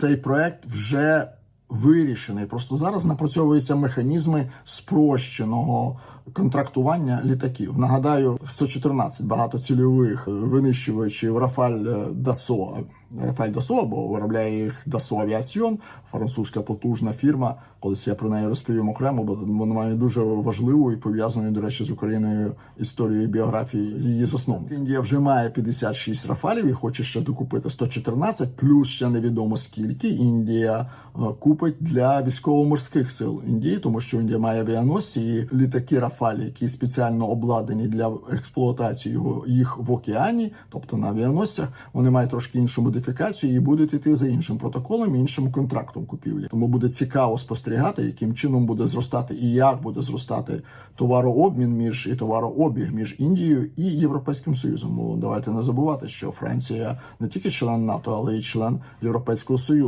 Цей проект вже вирішений. Просто зараз напрацьовуються механізми спрощеного контрактування літаків. Нагадаю, 114 багатоцільових винищувачів Рафаль Дасо. Рафаль Дасо, бо виробляє їх Дасо Авіаціон, французька потужна фірма. Колись я про неї розповім окремо, бо вона має дуже важливу і пов'язану, до речі, з Україною історією біографії її засновника. Індія вже має 56 рафалів і хоче ще докупити 114, плюс ще невідомо скільки Індія е, купить для військово-морських сил Індії, тому що Індія має авіаносці і літаки Рафалі, які спеціально обладнані для експлуатації їх в океані, тобто на авіаносцях. Вони мають трошки іншу модифікацію і будуть іти за іншим протоколом, іншим контрактом купівлі. Тому буде цікаво спостерігати, яким чином буде зростати і як буде зростати товарообмін між і товарообіг між Індією і Європейським Союзом. Бо давайте не забувати, що Франція не тільки член НАТО, але й член Європейського Союзу.